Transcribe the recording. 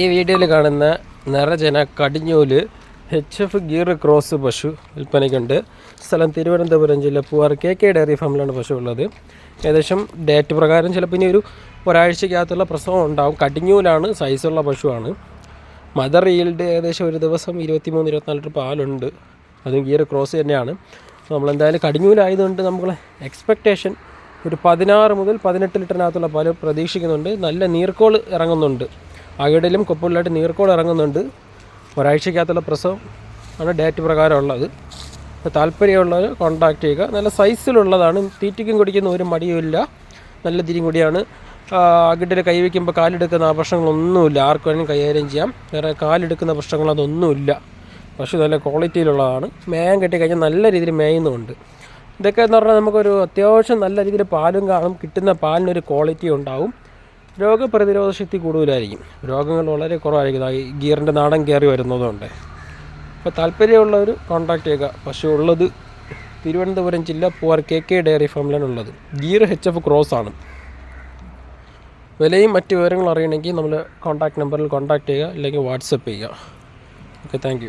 ഈ വീഡിയോയിൽ കാണുന്ന നിറജന കടിഞ്ഞൂൽ എച്ച് എഫ് ഗീർ ക്രോസ് പശു വിൽപ്പനയ്ക്കുണ്ട്. സ്ഥലം തിരുവനന്തപുരം ജില്ല പൂവാർ കെ കെ ഡയറി ഫാമിലാണ് പശു ഉള്ളത് ഏകദേശം ഡേറ്റ് പ്രകാരം ചിലപ്പോൾ ഇനി ഒരു ഒരാഴ്ചക്കകത്തുള്ള പ്രസവം ഉണ്ടാവും. കടിഞ്ഞൂലാണ് സൈസുള്ള പശുവാണ്. മദർ ഈൽഡ് ഏകദേശം ഒരു ദിവസം ഇരുപത്തി മൂന്ന് ഇരുപത്തിനാല് ലിറ്റർ പാലുണ്ട്. അതും ഗിയർ ക്രോസ് തന്നെയാണ്. നമ്മളെന്തായാലും കടിഞ്ഞൂലായതുകൊണ്ട് നമ്മൾ എക്സ്പെക്റ്റേഷൻ ഒരു പതിനാറ് മുതൽ പതിനെട്ട് ലിറ്ററിനകത്തുള്ള പാൽ പ്രതീക്ഷിക്കുന്നുണ്ട്. നല്ല നീർക്കോൾ ഇറങ്ങുന്നുണ്ട്. അകിടിലും കൊപ്പുള്ളിലായിട്ട് നീർക്കോൾ ഇറങ്ങുന്നുണ്ട്. ഒരാഴ്ചക്കകത്തുള്ള പ്രസവം ആണ് ഡേറ്റ് പ്രകാരമുള്ളത്. താല്പര്യമുള്ളവർ കോൺടാക്ട് ചെയ്യുക. നല്ല സൈസിലുള്ളതാണ് തീറ്റിക്കും കുടിക്കുന്ന ഒരു മടിയുമില്ല നല്ല തിരിയും കൂടിയാണ്. അകിട്ടിൽ കൈവയ്ക്കുമ്പോൾ കാലെടുക്കുന്ന ആ പ്രശ്നങ്ങളൊന്നുമില്ല ആർക്ക് കൈകാര്യം ചെയ്യാം. വേറെ കാലെടുക്കുന്ന പ്രശ്നങ്ങൾ അതൊന്നുമില്ല. പക്ഷേ നല്ല ക്വാളിറ്റിയിലുള്ളതാണ് മേയം കെട്ടി കഴിഞ്ഞാൽ നല്ല രീതിയിൽ മേയുന്നുമുണ്ട്. ഇതൊക്കെ എന്ന് പറഞ്ഞാൽ നമുക്കൊരു അത്യാവശ്യം നല്ല രീതിയിൽ പാലും കാണും കിട്ടുന്ന പാലിനൊരു ക്വാളിറ്റി ഉണ്ടാവും. രോഗപ്രതിരോധ ശക്തി കൂടുതലായിരിക്കും. രോഗങ്ങൾ വളരെ കുറവായിരിക്കും. ഗിയറിന്റെ നാടൻ കയറി വരുന്നതുകൊണ്ട്. അപ്പോൾ താല്പര്യമുള്ളവർ കോൺടാക്ട് ചെയ്യുക. പശു ഉള്ളത് തിരുവനന്തപുരം ജില്ല പൂവാർ കെ കെ ഡയറി ഫാമിലാണ് ഉള്ളത് ഗിയർ എച്ച് എഫ് ക്രോസ് ആണ്. വിലയും മറ്റ് വിവരങ്ങളും അറിയണമെങ്കിൽ നമ്മൾ കോൺടാക്ട് നമ്പറിൽ കോൺടാക്ട് ചെയ്യുക. അല്ലെങ്കിൽ വാട്സപ്പ് ചെയ്യുക. Okay thank